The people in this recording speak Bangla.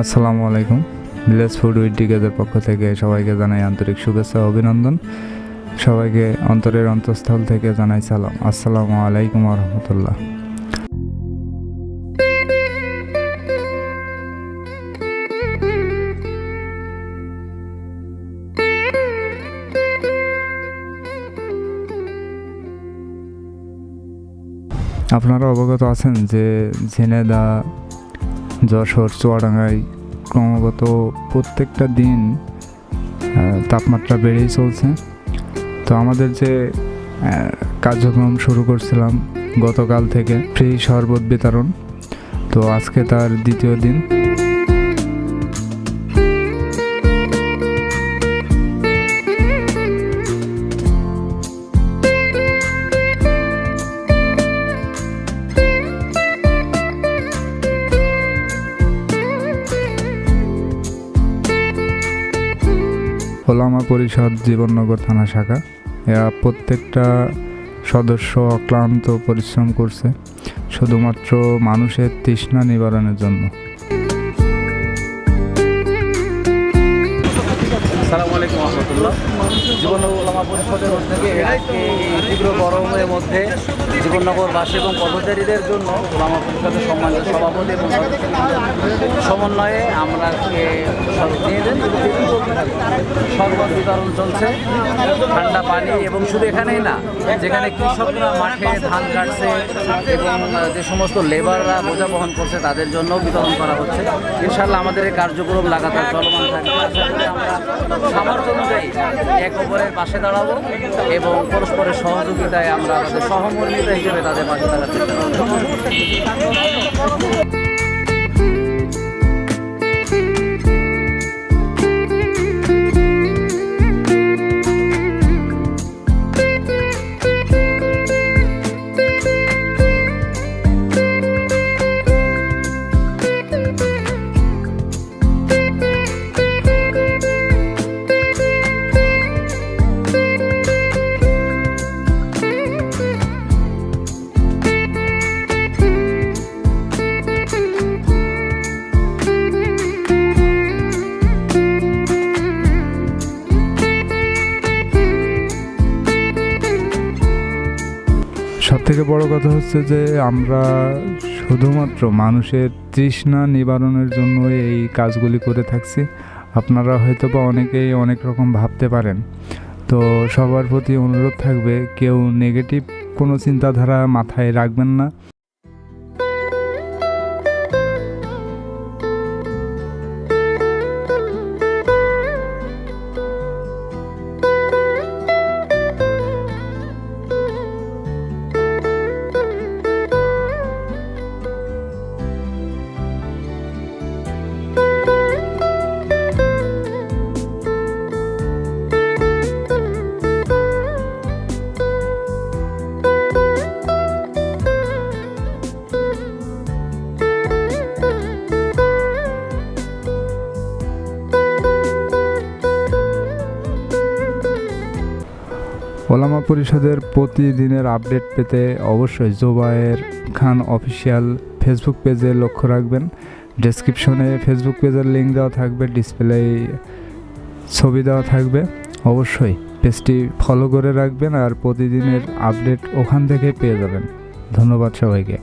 আসসালামু আলাইকুম। ভিলেজ ফুড উইথ ডিগেজের পক্ষ থেকে সবাইকে জানাই আন্তরিক শুভেচ্ছা অভিনন্দন। সবাইকে অন্তরের অন্তঃস্থল থেকে জানাই সালাম। আসসালামু আলাইকুম রহমতুল্লাহ। আপনারা অবগত আছেন যে ঝিনেদা যশোর, চুয়াডাঙ্গায় ক্রমাগত প্রত্যেকটা দিন তাপমাত্রা বেড়েই চলছে। তো আমাদের যে কার্যক্রম শুরু করছিলাম গতকাল থেকে, ফ্রি শরবত বিতরণ। তো আজকে তার দ্বিতীয় দিন। ওলামা পরিষদ, জীবননগর থানা শাখা। এরা প্রত্যেকটা সদস্য অক্লান্ত পরিশ্রম করছে। শুধুমাত্র মানুষের তৃষ্ণা নিবারণের জন্য। সালামু আলাইকুম রহমতুল্লাহ। জীবননগর ওলামা পরিষদের থেকে আজকে এই তীব্র গরমের মধ্যে জীবননগরবাসী এবং কর্মচারীদের জন্য ওলামা পরিষদের সম্মানিত সভাপতি এবং সমন্বয়ে আমরা আজকে শরবত বিতরণ চলছে। ঠান্ডা পানি এবং শুধু এখানেই না, যেখানে কৃষকরা মাঠে ধান কাটছে এবং যে সমস্ত লেবাররা বোঝা বহন করছে, তাদের জন্য বিতরণ করা হচ্ছে। ইনশাল্লাহ আমাদের এই কার্যক্রম লাগাতার চলমান থাকবে। আমরা সামর্থ্য অনুযায়ী এক অপরের পাশে দাঁড়াবো এবং পরস্পরের সহযোগিতায় আমরা আমাদের সহমর্মিতা হিসেবে তাদের পাশে দাঁড়াতে চেষ্টা। সব থেকে বড় কথা হচ্ছে যে আমরা শুধুমাত্র মানুষের তৃষ্ণা নিবারণের জন্য এই কাজগুলি করে থাকছি। আপনারা হয়তো বা অনেকেই অনেক রকম ভাবতে পারেন। তো সবার প্রতি অনুরোধ থাকবে, কেউ নেগেটিভ কোনো চিন্তাধারা মাথায় রাখবেন না। ওলামা পরিষদের প্রতিদিনের আপডেট পেতে অবশ্যই জোবায়ের খান অফিসিয়াল ফেসবুক পেজে লক্ষ্য রাখবেন। ডেসক্রিপশনে ফেসবুক পেজের লিঙ্ক দেওয়া থাকবে ডিসপ্লে ছবি দেওয়া থাকবে। অবশ্যই পেজটি ফলো করে রাখবেন আর প্রতিদিনের আপডেট ওখান থেকে পেয়ে যাবেন। ধন্যবাদ সবাইকে।